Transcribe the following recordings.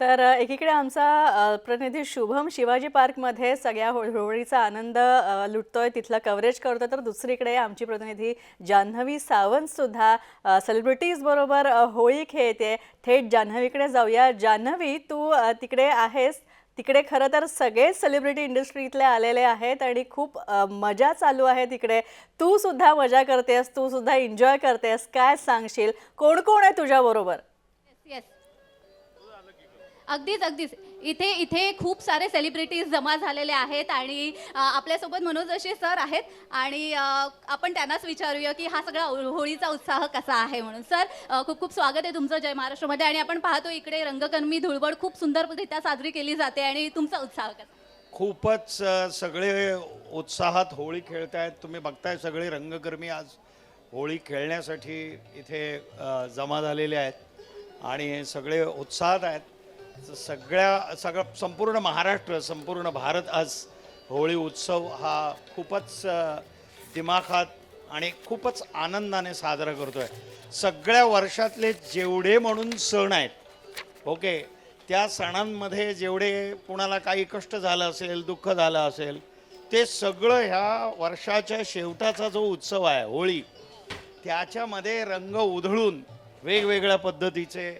तर एकीकडे आमचा प्रतिनिधी शुभम शिवाजी पार्कमध्ये सगळ्या होळीचा आनंद लुटतोय तिथलं कव्हरेज करतोय. तर दुसरीकडे आमची प्रतिनिधी जान्हवी सावंतसुद्धा सेलिब्रिटीजबरोबर होळी खेळते. थेट जान्हवीकडे जाऊया. जान्हवी तू तिकडे आहेस. तिकडे खरं तर सगळेच सेलिब्रिटी इंडस्ट्रीतले आलेले आहेत आणि खूप मजा चालू आहे तिकडे. तू सुद्धा मजा करतेस. तू सुद्धा एन्जॉय करतेस. काय सांगशील? कोण कोण आहे तुझ्याबरोबर अगदीच अगदीच. इथे इथे खूप सारे सेलिब्रिटीज जमा झालेले आहेत आणि आपल्यासोबत मनोज जोशी सर आहेत आणि आपण त्यांनाच विचारूया की हा सगळा हो- होळीचा उत्साह कसा आहे म्हणून. सर खूप खूप स्वागत आहे तुमचं जय महाराष्ट्रमध्ये आणि आपण पाहतो इकडे रंगकर्मी धुळवड खूप सुंदररित्या साजरी केली जाते आणि तुमचा उत्साह कसा? खूपच सगळे उत्साहात होळी खेळत आहेत तुम्ही बघताय सगळे रंगकर्मी आज होळी खेळण्यासाठी इथे जमा झालेले आहेत आणि सगळे उत्साहात आहेत. सगळ्या सगळं संपूर्ण महाराष्ट्र संपूर्ण भारत आज होळी उत्सव हा खूपच दिमाखात आणि खूपच आनंदाने साजरा आहे सगळ्या वर्षातले जेवढे म्हणून सण आहेत ओके त्या सणांमध्ये जेवढे कुणाला काही कष्ट झालं असेल दुःख झालं असेल ते सगळं ह्या वर्षाच्या शेवटाचा जो उत्सव आहे होळी त्याच्यामध्ये रंग उधळून वेगवेगळ्या पद्धतीचे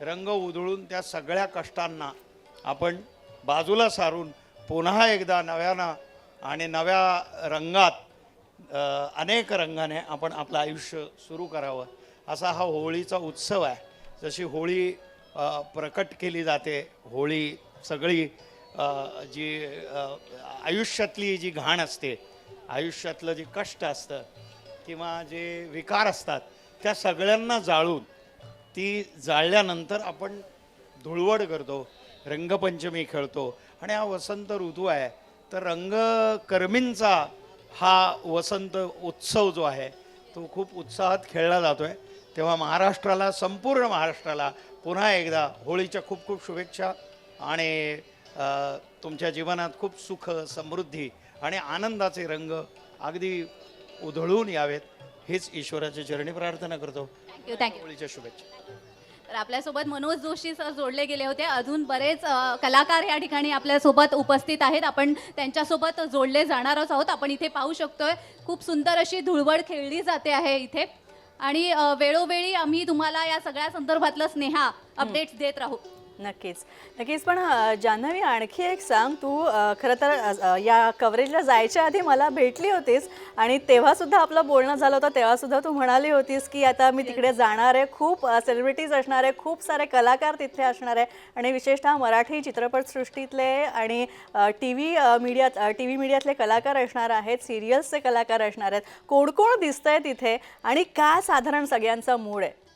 रंग उधळून त्या सगळ्या कष्टांना आपण बाजूला सारून पुन्हा एकदा नव्यानं आणि नव्या रंगात अनेक रंगाने आपण आपलं आयुष्य सुरू करावं. असा हा होळीचा उत्सव आहे. जशी होळी प्रकट केली जाते होळी सगळी जी आयुष्यातली जी घाण असते आयुष्यातलं जे कष्ट असतं किंवा जे विकार असतात त्या सगळ्यांना जाळून ती जाळल्यानंतर आपण धुळवड करतो रंगपंचमी खेळतो. आणि हा वसंत ऋतू आहे. तर रंगकर्मींचा हा वसंत उत्सव जो आहे तो खूप उत्साहात खेळला जातो आहे तेव्हा महाराष्ट्राला संपूर्ण महाराष्ट्राला पुन्हा एकदा होळीच्या खूप खूप शुभेच्छा आणि तुमच्या जीवनात खूप सुख समृद्धी आणि आनंदाचे रंग अगदी उधळून यावेत. हेच ईश्वराच्या चरणी प्रार्थना करतो. थँक्यू थँक्यू होळीच्या शुभेच्छा. तर आपल्यासोबत मनोज जोशी सर जोडले गेले होते. अजून बरेच अ, कलाकार या ठिकाणी आपल्यासोबत उपस्थित आहेत. आपण त्यांच्यासोबत जोडले जाणारच आहोत. आपण इथे पाहू शकतोय खूप सुंदर अशी धुळवड खेळली जाते आहे इथे. आणि अ, वेळोवेळी आम्ही तुम्हाला या सगळ्या संदर्भातलं स्नेहा अपडेट्स देत राहू. नक्कीच. नक्कीच पण जान्हवी आणखी एक सांग. तू खरं तर या कव्हरेजला जायच्या आधी मला भेटली होतीस आणि तेव्हासुद्धा आपलं बोलणं झालं होतं. तेव्हासुद्धा तू म्हणाली होतीस की आता मी तिकडे जाणार आहे. खूप सेलिब्रिटीज असणार आहे. खूप सारे कलाकार तिथे असणार आहे. आणि विशेषतः मराठी चित्रपटसृष्टीतले आणि टी व्ही मीडियात टी व्ही मीडियातले कलाकार असणार आहेत. सिरियल्सचे कलाकार असणार आहेत. कोण कोण दिसतंय तिथे आणि काय साधारण सगळ्यांचा मूड आहे?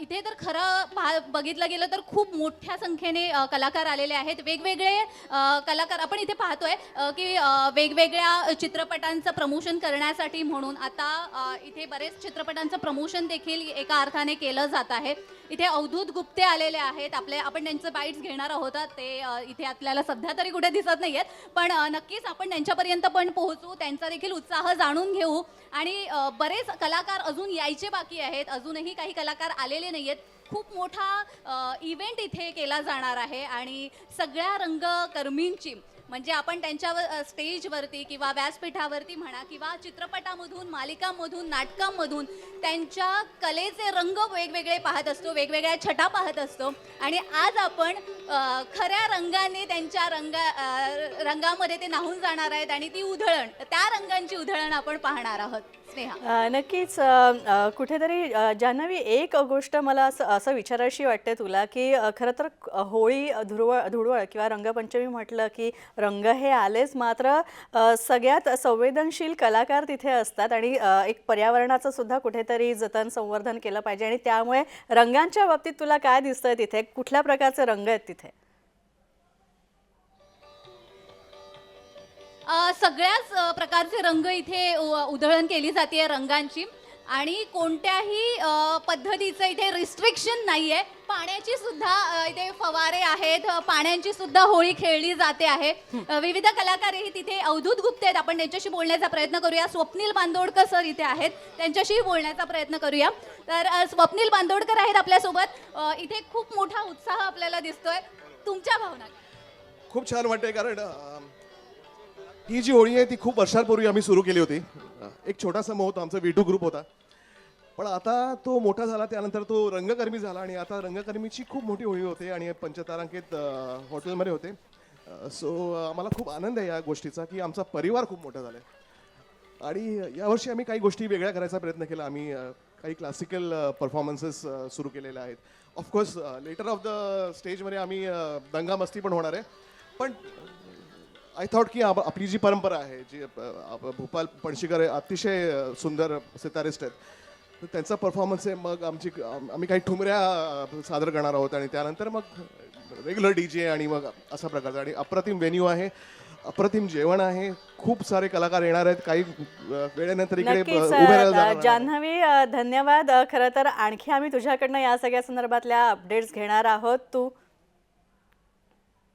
इथे तर खरं पहा बघितलं गेलं तर खूप मोठ्या संख्येने कलाकार आलेले आहेत. वेगवेगळे कलाकार आपण इथे पाहतोय की वेगवेगळ्या चित्रपटांचं प्रमोशन करण्यासाठी म्हणून आता इथे बरेच चित्रपटांचं प्रमोशन देखील एका अर्थाने केलं जात आहे. इथे अवधूत गुप्ते आलेले आहेत. आपले आपण त्यांचं बाईट्स घेणार आहोत. ते इथे आपल्याला सध्या तरी कुठे दिसत नाही आहेत पण नक्कीच आपण त्यांच्यापर्यंत पण पोहोचू त्यांचा देखील उत्साह जाणून घेऊ. आणि बरेच कलाकार अजून यायचे बाकी आहेत. अजूनही काही कलाकार आलेले नाही आहेत खूप मोठा इव्हेंट इथे केला जाणार आहे आणि सगळ्या रंगकर्मींची म्हणजे आपण त्यांच्यावर स्टेजवरती किंवा व्यासपीठावरती म्हणा किंवा चित्रपटामधून मालिकांमधून नाटकांमधून त्यांच्या कलेचे रंग वेगवेगळे पाहत असतो वेगवेगळ्या छटा पाहत असतो. आणि आज आपण खऱ्या रंगाने त्यांच्या रंगा रंगामध्ये ते नाहून जाणार आहेत आणि ती उधळण त्या रंगांची उधळण आपण पाहणार आहोत. स्नेहा. अ, नक्कीच अ, अ, कुठेतरी अ, जान्हवी एक गोष्ट मला असं असं विचारायची वाटते तुला की अ, खरं तर क- होळी अ, धुरवळ धुळवळ किंवा रंगपंचमी म्हटलं की रंग हे आलेच मात्र अ, सगळ्यात संवेदनशील कलाकार तिथे असतात आणि अ, एक पर्यावरणाचं सुद्धा कुठेतरी जतन संवर्धन केलं पाहिजे आणि त्यामुळे रंगांच्या बाबतीत तुला काय दिसतंय तिथे? कुठल्या प्रकारचे रंग आहेत तिथे? सगळ्याच प्रकारचे रंग इथे उधळण केली जाते रंगांची. आणि कोणत्याही पद्धतीचं इथे रिस्ट्रिक्शन नाही आहे पाण्याची सुद्धा इथे फवारे आहेत. पाण्याची सुद्धा होळी खेळली जाते आहे. विविध कलाकारही तिथे अवधूत गुप्त आहेत. आपण त्यांच्याशी बोलण्याचा प्रयत्न करूया. स्वप्नील बांदोडकर सर इथे आहेत. त्यांच्याशी बोलण्याचा प्रयत्न करूया. तर स्वप्नील बांदोडकर आहेत आपल्यासोबत. इथे खूप मोठा उत्साह आपल्याला दिसतोय. तुमच्या भावना खूप छान वाटते कारण ही जी होळी आहे ती खूप वर्षांपूर्वी आम्ही सुरू केली होती. एक छोटासा मोह होता आमचा वी टू ग्रुप होता. पण आता तो मोठा झाला त्यानंतर तो रंगकर्मी झाला आणि आता रंगकर्मीची खूप मोठी होळी होते आणि पंचतारांकित हॉटेलमध्ये होते. सो आम्हाला खूप आनंद आहे या गोष्टीचा की आमचा परिवार खूप मोठा झाला आहे आणि यावर्षी आम्ही काही गोष्टी वेगळ्या करायचा प्रयत्न केला. आम्ही काही क्लासिकल परफॉर्मन्सेस सुरू केलेले आहेत. ऑफकोर्स लेटर ऑफ द स्टेजमध्ये आम्ही दंगामस्ती पण होणार आहे. पण आय थॉट की आप- आपली जी परंपरा आहे जी भूपाल पणशीकर अतिशय सुंदर सितारिस्ट आहेत. तर त्यांचा परफॉर्मन्स आहे मग आमची आम- आम्ही काही ठुमऱ्या सादर करणार आहोत आणि त्यानंतर मग रेग्युलर डी जे आणि मग असा प्रकारचा. आणि अप्रतिम व्हेन्यू आहे अप्रतिम जेवण आहे. खूप सारे कलाकार येणार आहेत. काही वेळेनंतर इकडे. जान्हवी धन्यवाद. खरं तर आणखी आम्ही तुझ्याकडनं या सगळ्या संदर्भातल्या अपडेट्स घेणार आहोत. तू